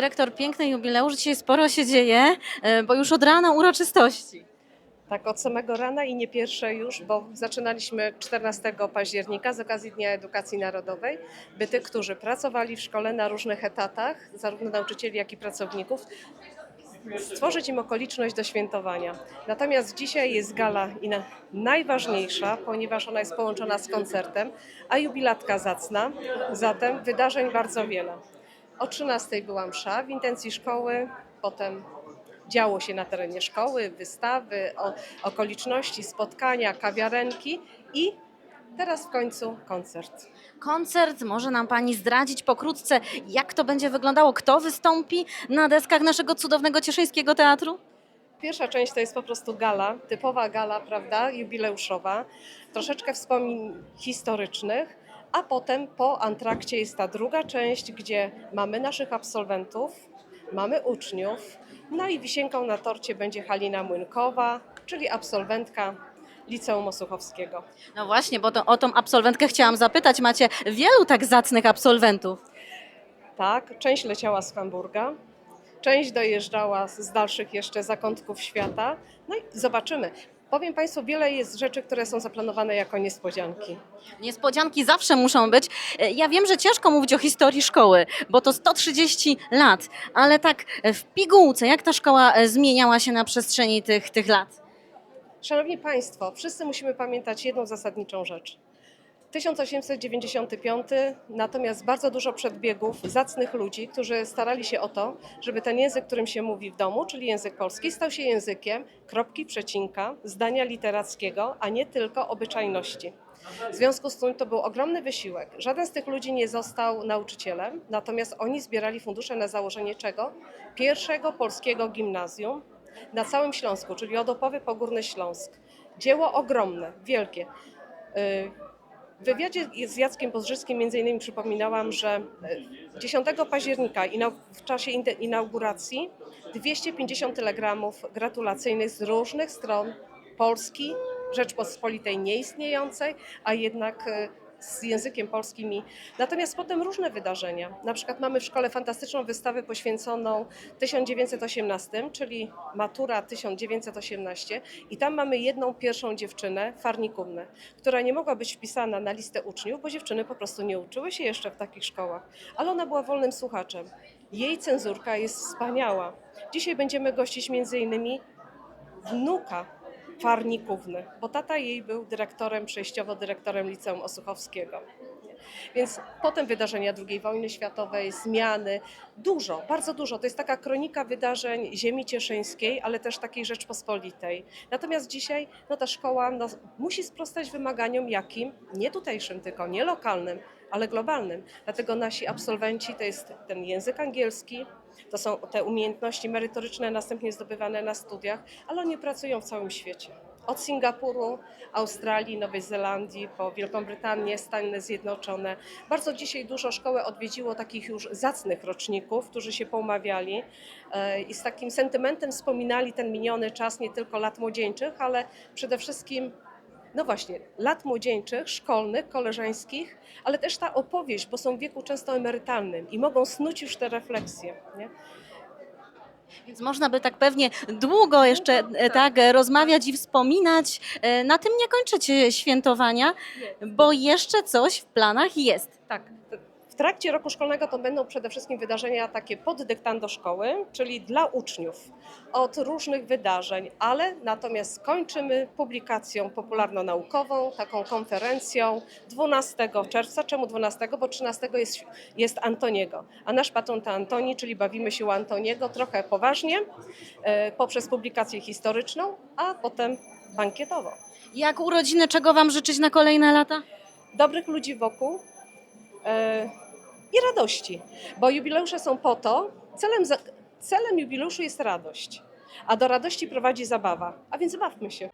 dyrektor, piękny jubileusz. Dzisiaj sporo się dzieje, e, bo już od rana uroczystości. Tak, od samego rana i nie pierwsze już, bo zaczynaliśmy 14 października z okazji Dnia Edukacji Narodowej, by tych, którzy pracowali w szkole na różnych etatach, zarówno nauczycieli, jak i pracowników, stworzyć im okoliczność do świętowania. Natomiast dzisiaj jest gala i na, najważniejsza, ponieważ ona jest połączona z koncertem, a jubilatka zacna, zatem wydarzeń bardzo wiele. O 13 była msza w intencji szkoły, potem działo się na terenie szkoły, wystawy, o, okoliczności, spotkania, kawiarenki i teraz w końcu koncert. Koncert, może nam Pani zdradzić pokrótce, jak to będzie wyglądało? Kto wystąpi na deskach naszego cudownego Cieszyńskiego Teatru? Pierwsza część to jest po prostu gala, typowa gala, prawda, jubileuszowa, troszeczkę wspomnień historycznych, a potem po antrakcie jest ta druga część, gdzie mamy naszych absolwentów, mamy uczniów, no i wisienką na torcie będzie Halina Młynkowa, czyli absolwentka Liceum Osuchowskiego. No właśnie, bo to, o tą absolwentkę chciałam zapytać. Macie wielu tak zacnych absolwentów. Tak, część leciała z Hamburga, część dojeżdżała z z dalszych jeszcze zakątków świata. No i zobaczymy. Powiem Państwu, wiele jest rzeczy, które są zaplanowane jako niespodzianki. Niespodzianki zawsze muszą być. E, Ja wiem, że ciężko mówić o historii szkoły, bo to 130 lat, ale tak e, w pigułce, jak ta szkoła e, zmieniała się na przestrzeni tych, tych lat? Szanowni Państwo, wszyscy musimy pamiętać jedną zasadniczą rzecz. 1895, natomiast bardzo dużo przedbiegów zacnych ludzi, którzy starali się o to, żeby ten język, którym się mówi w domu, czyli język polski, stał się językiem kropki, przecinka, zdania literackiego, a nie tylko obyczajności. W związku z tym to był ogromny wysiłek. Żaden z tych ludzi nie został nauczycielem, natomiast oni zbierali fundusze na założenie czego? Pierwszego polskiego gimnazjum na całym Śląsku, czyli od Opowy po Górny Śląsk. Dzieło ogromne, wielkie. W wywiadzie z Jackiem Podrzyskim między innymi przypominałam, że y, 10 października inau- w czasie inauguracji 250 telegramów gratulacyjnych z różnych stron Polski, Rzeczpospolitej nieistniejącej, a jednak y, z językiem polskim. i- Natomiast potem różne wydarzenia. Na przykład mamy w szkole fantastyczną wystawę poświęconą 1918, czyli matura 1918 i tam mamy jedną pierwszą dziewczynę, Farnikównę, która nie mogła być wpisana na listę uczniów, bo dziewczyny po prostu nie uczyły się jeszcze w takich szkołach, ale ona była wolnym słuchaczem. Jej cenzurka jest wspaniała. Dzisiaj będziemy gościć między innymi wnuka Farnikówny, bo tata jej był dyrektorem, przejściowo dyrektorem Liceum Osuchowskiego. Więc potem wydarzenia II wojny światowej, zmiany, dużo, bardzo dużo. To jest taka kronika wydarzeń ziemi cieszyńskiej, ale też takiej Rzeczpospolitej. Natomiast dzisiaj no, ta szkoła no, musi sprostać wymaganiom jakim? Nie tutejszym tylko, nie lokalnym, ale globalnym. Dlatego nasi absolwenci to jest ten język angielski, to są te umiejętności merytoryczne następnie zdobywane na studiach, ale oni pracują w całym świecie. Od Singapuru, Australii, Nowej Zelandii, po Wielką Brytanię, Stany Zjednoczone. Bardzo dzisiaj dużo szkoły odwiedziło takich już zacnych roczników, którzy się poumawiali e, i z takim sentymentem wspominali ten miniony czas nie tylko lat młodzieńczych, ale przede wszystkim no właśnie, lat młodzieńczych, szkolnych, koleżeńskich, ale też ta opowieść, bo są w wieku często emerytalnym i mogą snuć już te refleksje. Nie? Więc można by tak pewnie długo jeszcze e, tak e, rozmawiać i wspominać. E, Na tym nie kończycie świętowania, bo jeszcze coś w planach jest. Tak. W trakcie roku szkolnego to będą przede wszystkim wydarzenia takie pod dyktando szkoły, czyli dla uczniów od różnych wydarzeń, ale natomiast kończymy publikacją popularno-naukową, taką konferencją 12 czerwca. Czemu 12? Bo 13 jest, jest Antoniego, a nasz patron to Antoni, czyli bawimy się u Antoniego trochę poważnie e, poprzez publikację historyczną, a potem bankietowo. Jak urodziny, czego Wam życzyć na kolejne lata? dobrych ludzi wokół e, i radości, bo jubileusze są po to, celem, celem jubileuszu jest radość, a do radości prowadzi zabawa, a więc bawmy się.